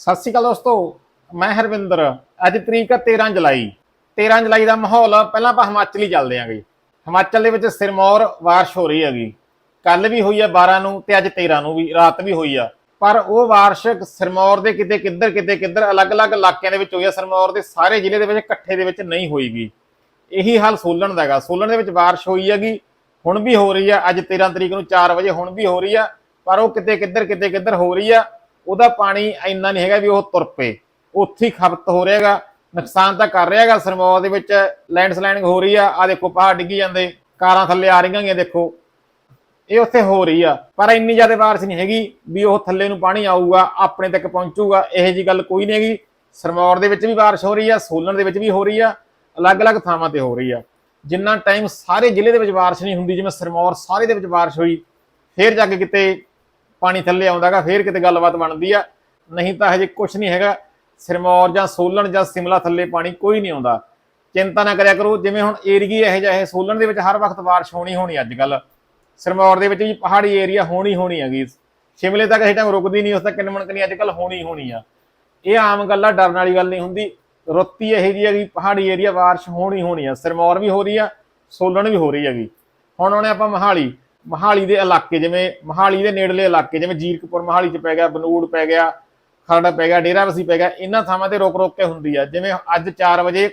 ਸਤਿ ਸ਼੍ਰੀ ਅਕਾਲ ਦੋਸਤੋ, ਮੈਂ ਹਰਵਿੰਦਰ। ਅੱਜ ਤਰੀਕ ਹੈ 13 ਜੁਲਾਈ। 13 ਜੁਲਾਈ ਦਾ ਮਾਹੌਲ ਪਹਿਲਾਂ ਆਪਾਂ ਹਿਮਾਚਲ ਹੀ ਚੱਲਦੇ ਆਂਗੇ। ਹਿਮਾਚਲ ਦੇ ਵਿੱਚ ਸਿਰਮੌਰ ਬਾਰਿਸ਼ ਹੋ ਰਹੀ ਹੈਗੀ। ਕੱਲ ਵੀ ਹੋਈ ਆ 12 ਨੂੰ ਤੇ ਅੱਜ 13 ਨੂੰ ਵੀ, ਰਾਤ ਵੀ ਹੋਈ ਆ। ਪਰ ਉਹ ਬਾਰਿਸ਼ ਸਿਰਮੌਰ ਦੇ ਕਿਤੇ ਕਿੱਧਰ ਕਿਤੇ ਕਿੱਧਰ ਅਲੱਗ-ਅਲੱਗ ਇਲਾਕਿਆਂ ਦੇ ਵਿੱਚ ਹੋਈ ਆ। ਸਿਰਮੌਰ ਦੇ ਸਾਰੇ ਜ਼ਿਲ੍ਹੇ ਦੇ ਵਿੱਚ ਇਕੱਠੇ ਦੇ ਵਿੱਚ ਨਹੀਂ ਹੋਈਗੀ। ਇਹੀ ਹਾਲ ਸੋਲਣ ਦਾ ਹੈਗਾ। ਸੋਲਣ ਦੇ ਵਿੱਚ ਬਾਰਿਸ਼ ਹੋਈ ਹੈਗੀ, ਹੁਣ ਵੀ ਹੋ ਰਹੀ ਆ। ਅੱਜ 13 ਤਰੀਕ ਨੂੰ 4 ਵਜੇ ਹੁਣ ਵੀ ਹੋ ਰਹੀ ਆ, ਪਰ ਉਹ ਕਿਤੇ ਕਿੱਧਰ ਕਿਤੇ ਕਿੱਧਰ ਹੋ ਰਹੀ ਆ। ਉਹਦਾ ਪਾਣੀ ਇੰਨਾ ਨਹੀਂ ਹੈਗਾ ਵੀ ਉਹ ਤੁਰ ਪਏ। ਉੱਥੇ ਹੀ ਖਪਤ ਹੋ ਰਿਹਾ ਹੈਗਾ ਨੁਕਸਾਨ ਤਾਂ ਕਰ ਰਿਹਾ ਹੈਗਾ ਸਰਮੌਰ ਦੇ ਵਿੱਚ ਲੈਂਡਸਲਾਈਡਿੰਗ ਹੋ ਰਹੀ ਆ ਆ ਦੇਖੋ ਪਹਾੜ ਡਿੱਗੀ ਜਾਂਦੇ, ਕਾਰਾਂ ਥੱਲੇ ਆ ਰਹੀਆਂ ਗੀਆਂ ਦੇਖੋ। ਇਹ ਉੱਥੇ ਹੋ ਰਹੀ ਆ, ਪਰ ਇੰਨੀ ਜ਼ਿਆਦਾ ਬਾਰਿਸ਼ ਨਹੀਂ ਹੈਗੀ ਵੀ ਉਹ ਥੱਲੇ ਨੂੰ ਪਾਣੀ ਆਊਗਾ, ਆਪਣੇ ਤੱਕ ਪਹੁੰਚੂਗਾ, ਇਹੋ ਜੀ ਗੱਲ ਕੋਈ ਨਹੀਂ ਹੈਗੀ। ਸਰਮੌਰ ਦੇ ਵਿੱਚ ਵੀ ਬਾਰਿਸ਼ ਹੋ ਰਹੀ ਆ ਸੋਲਨ ਦੇ ਵਿੱਚ ਵੀ ਹੋ ਰਹੀ ਆ, ਅਲੱਗ-ਅਲੱਗ ਥਾਵਾਂ ਤੇ ਹੋ ਰਹੀ ਆ। ਜਿੰਨਾ ਟਾਈਮ ਸਾਰੇ ਜ਼ਿਲ੍ਹੇ ਦੇ ਵਿੱਚ ਬਾਰਿਸ਼ ਨਹੀਂ ਹੁੰਦੀ, ਜਿਵੇਂ ਸਰਮੌਰ ਸਾਰੇ ਦੇ ਵਿੱਚ ਬਾਰਿਸ਼ ਹੋਈ, ਫੇਰ ਜਾ ਕੇ ਕਿਤੇ ਪਾਣੀ ਥੱਲੇ ਆਉਂਦਾਗਾ ਫੇਰ ਕਿਤੇ ਗੱਲਬਾਤ ਬਣਦੀ ਆ। ਨਹੀਂ ਤਾਂ ਹਜੇ ਕੁਝ ਨਹੀਂ ਹੈਗਾ। ਸਿਰਮੌਰ ਜਾਂ ਸੋਲਣ ਜਾਂ ਸਿਮਲਾ ਥੱਲੇ ਪਾਣੀ ਕੋਈ ਨਹੀਂ ਆਉਂਦਾ। ਚਿੰਤਾ ਨਾ ਕਰਿਆ ਕਰੋ, ਜਿਵੇਂ ਹੁਣ ਏਰੀਆ ਇਹ ਜਿਹਾ ਇਹ ਸੋਲਣ ਦੇ ਵਿੱਚ ਹਰ ਵਕਤ ਬਾਰਿਸ਼ ਹੋਣੀ ਹੋਣੀ ਅੱਜ ਕੱਲ ਸਿਰਮੌਰ ਦੇ ਵਿੱਚ ਵੀ ਪਹਾੜੀ ਏਰੀਆ ਹੋਣੀ ਹੋਣੀ ਹੈਗੀ। ਸ਼ਿਮਲੇ ਤੱਕ ਇਹ ਟਾਈਮ ਰੁਕਦੀ ਨਹੀਂ, ਉਸ ਤੱਕ ਕਿੰਨ ਮਣਕਣੀ ਅੱਜ ਕੱਲ ਹੋਣੀ ਹੋਣੀ ਆ। ਇਹ ਆਮ ਗੱਲ ਆ, ਡਰਨ ਵਾਲੀ ਗੱਲ ਨਹੀਂ ਹੁੰਦੀ। ਰੁੱਤੀ ਇਹ ਜੀ ਹੈਗੀ, ਪਹਾੜੀ ਏਰੀਆ ਬਾਰਿਸ਼ ਹੋਣੀ ਹੋਣੀ ਆ। ਸਿਰਮੌਰ ਵੀ ਹੋ ਰਹੀ ਆ, ਸੋਲਣ ਵੀ ਹੋ ਰਹੀ ਹੈਗੀ। ਹੁਣ ਉਹਨੇ ਆਪਾਂ ਮਹਾਲੀ। ਮਹਾਲੀ ਦੇ ਇਲਾਕੇ ਜਿਵੇਂ, ਮਹਾਲੀ ਦੇ ਨੇੜਲੇ ਇਲਾਕੇ ਜਿਵੇਂ ਜੀਰਕਪੁਰ, ਮਹਾਲੀ ਚ ਪੈ ਗਿਆ, ਬਨੂੜ ਪੈ ਗਿਆ, ਖਰੜ ਪੈ ਗਿਆ ਡੇਰਾਬੱਸੀ ਪੈ ਗਿਆ, ਇਹਨਾਂ ਥਾਵਾਂ ਤੇ ਰੋਕ ਰੋਕ ਕੇ ਹੁੰਦੀ ਆ। ਜਿਵੇਂ ਅੱਜ 4 ਵਜੇ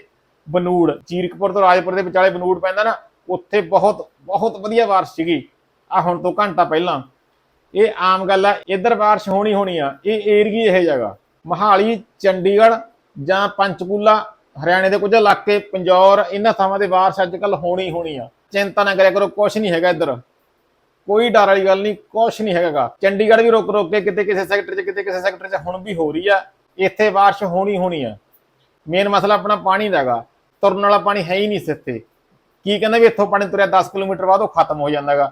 ਬਨੂੜ, ਜੀਰਕਪੁਰ ਤੋਂ ਰਾਜਪੁਰ ਦੇ ਵਿਚਾਲੇ ਬਨੂੜ ਪੈਂਦਾ ਨਾ, ਉੱਥੇ ਬਹੁਤ ਬਹੁਤ ਵਧੀਆ ਬਾਰਿਸ਼ ਸੀਗੀ। ਆ ਹੁਣ ਤੋਂ ਘੰਟਾ ਪਹਿਲਾਂ। ਇਹ ਆਮ ਗੱਲ ਆ, ਇੱਧਰ ਬਾਰਿਸ਼ ਹੋਣੀ ਹੋਣੀ ਆ, ਇਹ ਏਰੀਆ ਇਹ ਜਗ੍ਹਾ। ਮਹਾਲੀ, ਚੰਡੀਗੜ੍ਹ ਜਾਂ ਪੰਚਕੂਲਾ, ਹਰਿਆਣੇ ਦੇ ਕੁਝ ਇਲਾਕੇ, ਪੰਜੌਰ, ਇਹਨਾਂ ਥਾਵਾਂ ਤੇ ਬਾਰਿਸ਼ ਅੱਜ ਕੱਲ ਹੋਣੀ ਹੋਣੀ ਆ। ਚਿੰਤਾ ਨਾ ਕਰਿਆ ਕਰੋ ਕੁਝ ਨਹੀਂ ਹੈਗਾ ਇੱਧਰ। ਕੋਈ ਡਰ ਵਾਲੀ ਗੱਲ ਨਹੀਂ ਕੁਝ ਨਹੀਂ ਹੈਗਾ ਚੰਡੀਗੜ੍ਹ ਵੀ ਰੁਕ ਰੁਕ ਕੇ ਕਿਤੇ ਕਿਸੇ ਸੈਕਟਰ 'ਚ, ਕਿਤੇ ਕਿਸੇ ਸੈਕਟਰ 'ਚ ਹੁਣ ਵੀ ਹੋ ਰਹੀ ਆ। ਇੱਥੇ ਬਾਰਿਸ਼ ਹੋਣੀ ਹੋਣੀ ਆ। ਮੇਨ ਮਸਲਾ ਆਪਣਾ ਪਾਣੀ ਦਾ ਹੈਗਾ। ਤੁਰਨ ਵਾਲਾ ਪਾਣੀ ਹੈ ਹੀ ਨਹੀਂ ਸਿੱਤੇ ਕੀ ਕਹਿੰਦਾ ਵੀ ਇੱਥੋਂ ਪਾਣੀ ਤੁਰਿਆ 10 ਕਿਲੋਮੀਟਰ ਬਾਅਦ ਉਹ ਖਤਮ ਹੋ ਜਾਂਦਾਗਾ।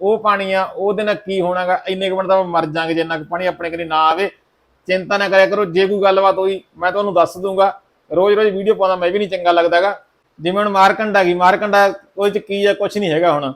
ਉਹ ਪਾਣੀ ਆ, ਉਹਦੇ ਨਾਲ ਕੀ ਹੋਣਾਗਾ? ਇੰਨੇ ਕੁ ਮਿੰਟ ਤਾਂ ਮਰ ਜਾਾਂਗੇ ਜਿੰਨਾ ਕੁ ਪਾਣੀ ਆਪਣੇ ਕੋਲ ਨਾ ਆਵੇ। ਚਿੰਤਾ ਨਾ ਕਰਿਆ ਕਰੋ, ਜੇ ਕੋਈ ਗੱਲਬਾਤ ਹੋਈ, ਮੈਂ ਤੁਹਾਨੂੰ ਦੱਸ ਦੂੰਗਾ। ਰੋਜ਼ ਰੋਜ਼ ਵੀਡੀਓ ਪਾਉਂਦਾ, ਮੈਂ ਵੀ ਨਹੀਂ ਚੰਗਾ ਲੱਗਦਾਗਾ। ਜਿਵੇਂ ਹੁਣ ਮਾਰਕੰਡਾ ਗਈ ਮਾਰਕੰਡਾ ਉਹਦੇ ਚ ਕੀ ਆ ਕੁਝ ਨਹੀਂ ਹੈਗਾ ਹੁਣ।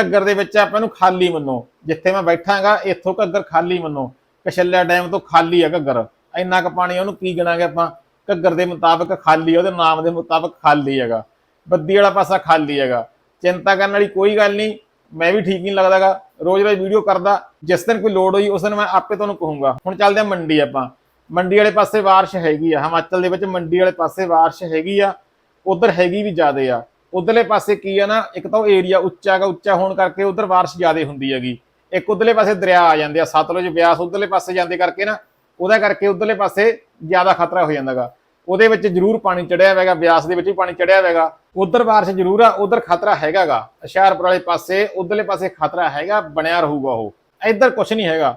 ਘੱਗਰ ਦੇ ਵਿੱਚ ਆਪਾਂ ਨੂੰ ਖਾਲੀ ਮੰਨੋ। ਜਿੱਥੇ ਮੈਂ ਬੈਠਾਂਗਾ ਇੱਥੋਂ ਘੱਗਰ ਖਾਲੀ ਮੰਨੋ। ਕਸ਼ਲਿਆ ਡੈਮ ਤੋਂ ਖਾਲੀ ਆ ਘੱਗਰ। ਇੰਨਾ ਕੁ ਪਾਣੀ ਉਹਨੂੰ ਕੀ ਗਿਣਾਂਗੇ ਆਪਾਂ? ਘੱਗਰ ਦੇ ਮੁਤਾਬਕ ਖਾਲੀ ਆ, ਉਹਦੇ ਨਾਮ ਦੇ ਮੁਤਾਬਕ ਖਾਲੀ ਹੈਗਾ। ਬੱਦੀ ਵਾਲਾ ਪਾਸਾ ਖਾਲੀ ਹੈਗਾ। ਚਿੰਤਾ ਕਰਨ ਵਾਲੀ ਕੋਈ ਗੱਲ ਨਹੀਂ ਮੈਂ ਵੀ ਠੀਕ ਨਹੀਂ ਲੱਗਦਾਗਾ। ਰੋਜ਼ ਰੋਜ਼ ਵੀਡੀਓ ਕਰਦਾ ਜਿਸ ਦਿਨ ਕੋਈ ਲੋੜ ਹੋਈ ਉਸ ਦਿਨ ਮੈਂ ਆਪੇ ਤੁਹਾਨੂੰ ਕਹੂੰਗਾ। ਹੁਣ ਚੱਲਦੇ ਆ ਮੰਡੀ ਆਪਾਂ। ਮੰਡੀ ਵਾਲੇ ਪਾਸੇ ਬਾਰਿਸ਼ ਹੈਗੀ ਆ। ਹਿਮਾਚਲ ਦੇ ਵਿੱਚ ਮੰਡੀ ਵਾਲੇ ਪਾਸੇ ਬਾਰਿਸ਼ ਹੈਗੀ ਆ। ਉਧਰ ਹੈਗੀ ਵੀ ਜ਼ਿਆਦੇ ਆ। ਉਧਰਲੇ ਪਾਸੇ ਕੀ ਆ ਨਾ, ਇੱਕ ਤਾਂ ਉਹ ਏਰੀਆ ਉੱਚਾ ਹੈਗਾ, ਉੱਚਾ ਹੋਣ ਕਰਕੇ ਉਧਰ ਬਾਰਿਸ਼ ਜ਼ਿਆਦਾ ਹੁੰਦੀ ਹੈਗੀ। ਇੱਕ ਉਧਰਲੇ ਪਾਸੇ ਦਰਿਆ ਆ ਜਾਂਦੇ ਆ, ਸਤਲੁਜ ਬਿਆਸ ਉਧਰਲੇ ਪਾਸੇ ਜਾਂਦੇ ਕਰਕੇ ਨਾ, ਉਹਦਾ ਕਰਕੇ ਉਧਰਲੇ ਪਾਸੇ ਜ਼ਿਆਦਾ ਖਤਰਾ ਹੋ ਜਾਂਦਾਗਾ ਉਹਦੇ ਵਿੱਚ ਜ਼ਰੂਰ ਪਾਣੀ ਚੜਿਆ ਹੋਵੇਗਾ ਬਿਆਸ ਦੇ ਵਿੱਚ ਵੀ ਪਾਣੀ ਚੜਿਆ ਹੋਵੇਗਾ ਉਧਰ ਬਾਰਿਸ਼ ਜ਼ਰੂਰ ਆ, ਉਧਰ ਖਤਰਾ ਹੈਗਾਗਾ ਹੁਸ਼ਿਆਰਪੁਰ ਵਾਲੇ ਪਾਸੇ, ਉਧਰਲੇ ਪਾਸੇ ਖਤਰਾ ਹੈਗਾ, ਬਣਿਆ ਰਹੂਗਾ ਉਹ। ਇੱਧਰ ਕੁਝ ਨਹੀਂ ਹੈਗਾ।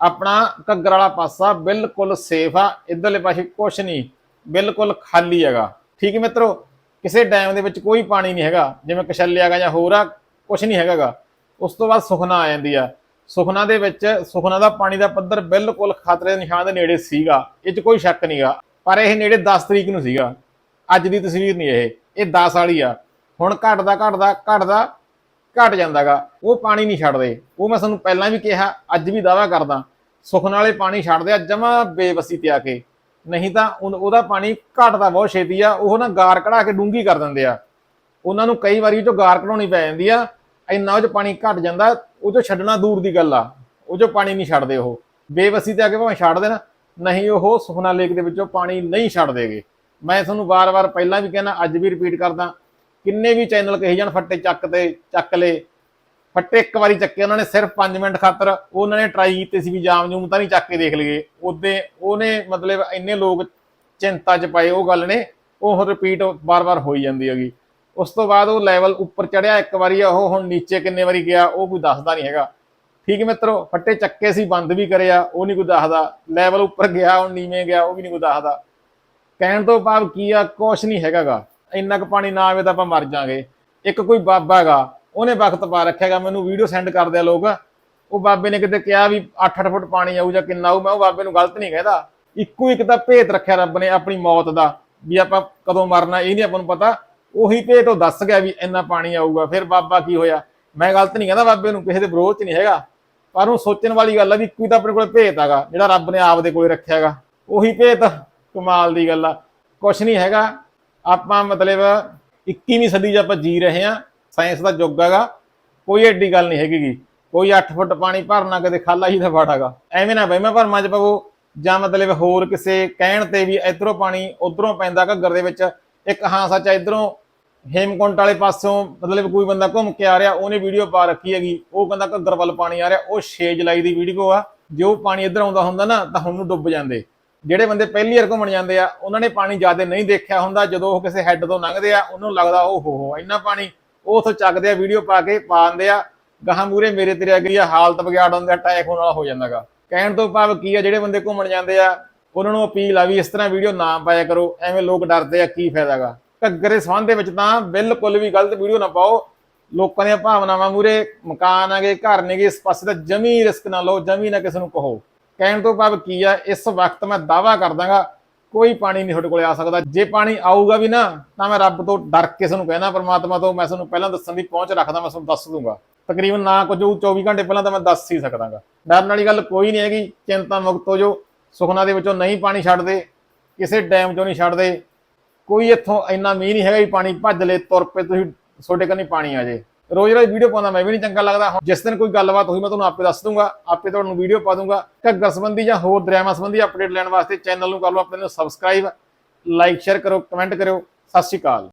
ਆਪਣਾ ਘੱਗਰ ਵਾਲਾ ਪਾਸਾ ਬਿਲਕੁਲ ਸੇਫ ਆ, ਇਧਰਲੇ ਪਾਸੇ ਕੁਝ ਨਹੀਂ, ਬਿਲਕੁਲ ਖਾਲੀ ਹੈਗਾ। ਠੀਕ ਹੈ ਮਿੱਤਰੋ ਕਿਸੇ ਡੈਮ ਦੇ ਵਿੱਚ ਕੋਈ ਪਾਣੀ ਨਹੀਂ ਹੈਗਾ, ਜਿਵੇਂ ਕਸ਼ਲਿਆ ਹੈਗਾ ਜਾਂ ਹੋਰ ਆ ਕੁਝ ਨਹੀਂ ਹੈਗਾਗਾ ਉਸ ਤੋਂ ਬਾਅਦ ਸੁਖਨਾ ਆ ਜਾਂਦੀ ਆ। ਸੁਖਨਾ ਦੇ ਵਿੱਚ ਸੁਖਨਾ ਦਾ ਪਾਣੀ ਦਾ ਪੱਧਰ ਬਿਲਕੁਲ ਖਤਰੇ ਦੇ ਨਿਸ਼ਾਨ ਦੇ ਨੇੜੇ ਸੀਗਾ। ਇਹ 'ਚ ਕੋਈ ਸ਼ੱਕ ਨਹੀਂਗਾ ਪਰ ਇਹ ਨੇੜੇ 10 ਤਰੀਕ ਨੂੰ ਸੀਗਾ। ਅੱਜ ਦੀ ਤਸਵੀਰ ਨਹੀਂ ਇਹ। ਇਹ 10 ਵਾਲੀ ਆ। ਹੁਣ ਘਟਦਾ ਘਟਦਾ ਘਟਦਾ, ਘਟ ਜਾਂਦਾਗਾ ਉਹ ਪਾਣੀ ਨਹੀਂ ਛੱਡਦੇ। ਉਹ ਮੈਂ ਤੁਹਾਨੂੰ ਪਹਿਲਾਂ ਵੀ ਕਿਹਾ, ਅੱਜ ਵੀ ਦਾਵਾ ਕਰਦਾ। ਸੁਖਨਾ ਵਾਲੇ ਪਾਣੀ ਛੱਡਦੇ ਆ, ਜਮਾ ਬੇਬਸੀ ਤੇ ਆ ਕੇ। ਨਹੀਂ ਤਾਂ ਉਹਦਾ ਪਾਣੀ ਘਟਦਾ ਬਹੁਤ ਛੇਤੀ ਆ, ਉਹ ਨਾ ਗਾਰ ਕਢਾ ਕੇ ਡੂੰਗੀ ਕਰ ਦਿੰਦੇ ਆ। ਉਹਨਾਂ ਨੂੰ ਕਈ ਵਾਰੀ ਚੋਂ ਗਾਰ ਕਢਾਉਣੀ ਪੈ ਜਾਂਦੀ ਆ, ਇੰਨਾ ਉਹ ਚ ਪਾਣੀ ਘਟ ਜਾਂਦਾ, ਉਹ ਚੋਂ ਛੱਡਣਾ ਦੂਰ ਦੀ ਗੱਲ ਆ, ਉਹ ਚੋਂ ਪਾਣੀ ਨਹੀਂ ਛੱਡਦੇ ਉਹ। ਬੇਬਸੀ ਤੇ ਆ ਕੇ ਭਾਵੇਂ ਛੱਡ ਦੇਣ, ਨਹੀਂ ਉਹ ਸੁਖਨਾ ਲੇਕ ਦੇ ਵਿੱਚੋਂ ਪਾਣੀ ਨਹੀਂ ਛੱਡਦੇਗੇ ਮੈਂ ਤੁਹਾਨੂੰ ਵਾਰ-ਵਾਰ ਪਹਿਲਾਂ ਵੀ ਕਹਿੰਦਾ, ਅੱਜ ਵੀ ਰਿਪੀਟ ਕਰਦਾ, ਕਿੰਨੇ ਵੀ ਚੈਨਲ ਕਹੇ ਜਾਣ, ਫੱਟੇ ਚੱਕ ਤੇ, ਚੱਕ ਲੇ ਫੱਟੇ ਇੱਕ ਵਾਰੀ ਚੱਕੇ ਉਹਨਾਂ ਨੇ ਸਿਰਫ 5 ਮਿੰਟ ਖਾਤਰ, ਉਹਨਾਂ ਨੇ ਟਰਾਈ ਕੀਤੇ ਸੀ ਵੀ ਜਾਮ ਜੂਮ ਤਾਂ ਨਹੀਂ ਚੱਕ ਕੇ ਦੇਖ ਲਈਏ। ਉਹਦੇ, ਉਹਨੇ ਮਤਲਬ ਇੰਨੇ ਲੋਕ ਚਿੰਤਾ 'ਚ ਪਏ, ਉਹ ਗੱਲ ਨੇ, ਉਹ ਰਿਪੀਟ ਬਾਰ-ਬਾਰ ਹੋਈ ਜਾਂਦੀ ਹੈਗੀ। ਉਸ ਤੋਂ ਬਾਅਦ ਉਹ ਲੈਵਲ ਉੱਪਰ ਚੜਿਆ ਇੱਕ ਵਾਰੀ, ਉਹ ਹੁਣ ਨੀਚੇ ਕਿੰਨੇ ਵਾਰੀ ਗਿਆ, ਉਹ ਕੋਈ ਦੱਸਦਾ ਨਹੀਂ ਹੈਗਾ। ਠੀਕ ਹੈ ਮਿੱਤਰੋ, ਫੱਟੇ ਚੱਕੇ ਸੀ, ਬੰਦ ਵੀ ਕਰਿਆ, ਉਹ ਨਹੀਂ ਕੋਈ ਦੱਸਦਾ। ਲੈਵਲ ਉੱਪਰ ਗਿਆ ਹੁਣ ਨੀਵੇਂ ਗਿਆ, ਉਹ ਵੀ ਨਹੀਂ ਕੋਈ ਦੱਸਦਾ। ਕਹਿਣ ਤੋਂ ਭਾਵ ਕੀ ਆ, ਕੁਛ ਨਹੀਂ ਹੈਗਾਗਾ। ਇੰਨਾ ਕੁ ਪਾਣੀ ਨਾ ਆਵੇ ਤਾਂ ਆਪਾਂ ਮਰ ਜਾਾਂਗੇ। ਇੱਕ ਕੋਈ ਬਾਬਾ ਹੈਗਾ ਉਹਨੇ ਵਕਤ ਪਾ ਰੱਖਿਆਗਾ, ਮੈਨੂੰ ਵੀਡੀਓ ਸੈਂਡ ਕਰਦੇ ਆ ਲੋਕ। ਉਹ ਬਾਬੇ ਨੇ ਕਿਤੇ ਕਿਹਾ ਵੀ 8-8 ਫੁੱਟ ਪਾਣੀ ਆਊ ਜਾਂ ਕਿੰਨਾ ਆਊ, ਮੈਂ ਉਹ ਬਾਬੇ ਨੂੰ ਗਲਤ ਨਹੀਂ ਕਹਿੰਦਾ। ਇੱਕੋ ਇੱਕ ਤਾਂ ਭੇਤ ਰੱਖਿਆ ਰੱਬ ਨੇ ਆਪਣੀ ਮੌਤ ਦਾ, ਵੀ ਆਪਾਂ ਕਦੋਂ ਮਰਨਾ, ਇਹ ਨਹੀਂ ਆਪਾਂ ਨੂੰ ਪਤਾ। ਉਹੀ ਭੇਤ ਉਹ ਦੱਸ ਗਿਆ ਵੀ ਇੰਨਾ ਪਾਣੀ ਆਊਗਾ, ਫਿਰ ਬਾਬਾ ਕੀ ਹੋਇਆ? ਮੈਂ ਗਲਤ ਨਹੀਂ ਕਹਿੰਦਾ ਬਾਬੇ ਨੂੰ, ਕਿਸੇ ਦੇ ਵਿਰੋਧ ਚ ਨਹੀਂ ਹੈਗਾ। ਪਰ ਉਹ ਸੋਚਣ ਵਾਲੀ ਗੱਲ ਆ ਵੀ ਇੱਕੋ ਹੀ ਤਾਂ ਆਪਣੇ ਕੋਲ ਭੇਤ ਹੈਗਾ ਜਿਹੜਾ ਰੱਬ ਨੇ ਆਪ ਦੇ ਕੋਲੇ ਰੱਖਿਆ ਹੈਗਾ ਉਹੀ ਭੇਤ ਕਮਾਲ ਦੀ ਗੱਲ ਆ। ਕੁਛ ਨਹੀਂ ਹੈਗਾ। ਆਪਾਂ ਮਤਲਬ 21ਵੀਂ ਸਦੀ 'ਚ ਆਪਾਂ ਜੀ ਰਹੇ ਹਾਂ। ਸਾਇੰਸ ਦਾ ਯੁੱਗ ਹੈਗਾ, ਕੋਈ ਐਡੀ ਗੱਲ ਨਹੀਂ ਹੈਗੀ ਕੋਈ 8 ਫੁੱਟ ਪਾਣੀ ਭਰਨਾ ਕਦੇ ਖਾਲਾ ਹੀ ਦਾ ਫਾੜਾਗਾ ਐਵੇਂ ਨਾ ਵਹਿਮਾਂ ਭਰਮਾਂ 'ਚ ਪਵੋ। ਜਾਂ ਮਤਲਬ ਹੋਰ ਕਿਸੇ ਕਹਿਣ ਤੇ ਵੀ ਇਧਰੋਂ ਪਾਣੀ ਉਧਰੋਂ ਪੈਂਦਾ ਘੱਗਰ ਦੇ ਵਿੱਚ। ਇੱਕ ਹਾਂ ਸੱਚ ਇਧਰੋਂ ਹੇਮਕੁੰਟ ਵਾਲੇ ਪਾਸੋਂ ਮਤਲਬ ਕੋਈ ਬੰਦਾ ਘੁੰਮ ਕੇ ਆ ਰਿਹਾ, ਉਹਨੇ ਵੀਡੀਓ ਪਾ ਰੱਖੀ ਹੈਗੀ। ਉਹ ਕਹਿੰਦਾ ਘੱਗਰ ਵੱਲ ਪਾਣੀ ਆ ਰਿਹਾ, ਉਹ 6 ਜੁਲਾਈ ਦੀ ਵੀਡੀਓ ਆ। ਜੇ ਉਹ ਪਾਣੀ ਇੱਧਰ ਆਉਂਦਾ ਹੁੰਦਾ ਨਾ, ਤਾਂ ਹੁਣ ਨੂੰ ਡੁੱਬ ਜਾਂਦੇ। ਜਿਹੜੇ ਬੰਦੇ ਪਹਿਲੀ ਵਾਰ ਘੁੰਮਣ ਜਾਂਦੇ ਆ, ਉਹਨਾਂ ਨੇ ਪਾਣੀ ਜ਼ਿਆਦਾ ਨਹੀਂ ਦੇਖਿਆ ਹੁੰਦਾ। ਜਦੋਂ ਉਹ ਕਿਸੇ ਹੈੱਡ ਤੋਂ ਲੰਘਦੇ ਆ, ਉਹਨੂੰ ਲੱਗਦਾ ਉਹ ਹੋ ਹੋ, ਇੰਨਾ ਪਾਣੀ ਉਹ ਉੱਥੋਂ ਚੱਕਦੇ ਆ ਵੀਡੀਓ ਪਾ ਕੇ ਪਾਉਂਦੇ ਆ। ਗਾਹਾਂ ਮੂਰੇ ਮੇਰੇ ਤੇਰੇ ਅਗਰੀ ਆ ਹਾਲਤ ਵਿਗਾੜ ਹੁੰਦੇ ਅਟੈਕ ਹੋਣ ਵਾਲਾ ਹੋ ਜਾਂਦਾਗਾ ਕਹਿਣ ਤੋਂ ਭਾਵ ਕੀ ਆ, ਜਿਹੜੇ ਬੰਦੇ ਘੁੰਮਣ ਜਾਂਦੇ ਆ, ਉਹਨਾਂ ਨੂੰ ਅਪੀਲ ਆ ਵੀ ਇਸ ਤਰ੍ਹਾਂ ਵੀਡੀਓ ਨਾ ਪਾਇਆ ਕਰੋ, ਐਵੇਂ ਲੋਕ ਡਰਦੇ ਆ, ਕੀ ਫਾਇਦਾਗਾ ਘੱਗਰ ਦੇ ਸੰਬੰਧ ਦੇ ਵਿੱਚ ਤਾਂ ਬਿਲਕੁਲ ਵੀ ਗਲਤ ਵੀਡੀਓ ਨਾ ਪਾਓ। ਲੋਕਾਂ ਦੀਆਂ ਭਾਵਨਾਵਾਂ ਮੂਰੇ ਮਕਾਨ ਆਗੇ, ਘਰ ਨੇਗੇ, ਇਸ ਪਾਸੇ ਤਾਂ ਜਮੀ ਰਿਸਕ ਨਾ ਲਓ, ਜਮੀ ਨਾ ਕਿਸੇ ਨੂੰ ਕਹੋ। ਕਹਿਣ ਤੋਂ ਭਾਵ ਕੀ ਆ, ਇਸ ਵਕਤ ਮੈਂ ਦਾਵਾ ਕਰਦਾਗਾ ਕੋਈ ਪਾਣੀ ਨਹੀਂ ਤੁਹਾਡੇ ਕੋਲੇ ਆ ਸਕਦਾ। ਜੇ ਪਾਣੀ ਆਊਗਾ ਵੀ ਨਾ, ਤਾਂ ਮੈਂ ਰੱਬ ਤੋਂ ਡਰ ਕੇ ਤੁਹਾਨੂੰ ਕਹਿਣਾ, ਪਰਮਾਤਮਾ ਤੋਂ ਮੈਂ ਤੁਹਾਨੂੰ ਪਹਿਲਾਂ ਦੱਸਣ ਦੀ ਪਹੁੰਚ ਰੱਖਦਾ, ਮੈਂ ਤੁਹਾਨੂੰ ਦੱਸ ਦੂੰਗਾ। ਤਕਰੀਬਨ ਨਾ ਕੁਝ ਹੋਊ 24 ਘੰਟੇ ਪਹਿਲਾਂ ਤਾਂ ਮੈਂ ਦੱਸ ਹੀ ਸਕਦਾਗਾ। ਡਰਨ ਵਾਲੀ ਗੱਲ ਕੋਈ ਨਹੀਂ ਹੈਗੀ, ਚਿੰਤਾ ਮੁਕਤ ਹੋ ਜਾਓ, ਸੁਖਨਾ ਦੇ ਵਿੱਚੋਂ ਨਹੀਂ ਪਾਣੀ ਛੱਡਦੇ ਕਿਸੇ ਡੈਮ ਚੋਂ ਨਹੀਂ ਛੱਡਦੇ ਕੋਈ ਇੱਥੋਂ ਇੰਨਾ ਮੀਂਹ ਨਹੀਂ ਹੈਗਾ ਵੀ ਪਾਣੀ ਭੱਜ ਲੇ, ਤੁਰ ਪਏ, ਤੁਸੀਂ, ਤੁਹਾਡੇ ਕੰਨੀ ਪਾਣੀ ਆ ਜੇ। ਰੋਜ਼ ਰੋਜ਼ ਵੀਡੀਓ ਪਾਉਂਦਾ, ਮੈਂ ਵੀ ਨਹੀਂ ਚੰਗਾ ਲੱਗਦਾ। ਹੁਣ ਜਿਸ ਦਿਨ ਕੋਈ ਗੱਲਬਾਤ ਹੋਈ, ਮੈਂ ਤੁਹਾਨੂੰ ਆਪੇ ਦੱਸ ਦੂੰਗਾ, ਆਪੇ ਤੁਹਾਨੂੰ ਵੀਡੀਓ ਪਾ ਦੂੰਗਾ। ਘੱਗਰ ਸੰਬੰਧੀ ਜਾਂ ਹੋਰ ਦਰਿਆਵਾਂ ਸੰਬੰਧੀ ਅਪਡੇਟ ਲੈਣ ਵਾਸਤੇ ਚੈਨਲ ਨੂੰ ਕਰ ਲਓ, ਆਪਣੇ ਨੂੰ ਸਬਸਕ੍ਰਾਈਬ ਲਾਈਕ ਸ਼ੇਅਰ ਕਰੋ ਕਮੈਂਟ ਕਰਿਓ। ਸਤਿ ਸ਼੍ਰੀ ਅਕਾਲ।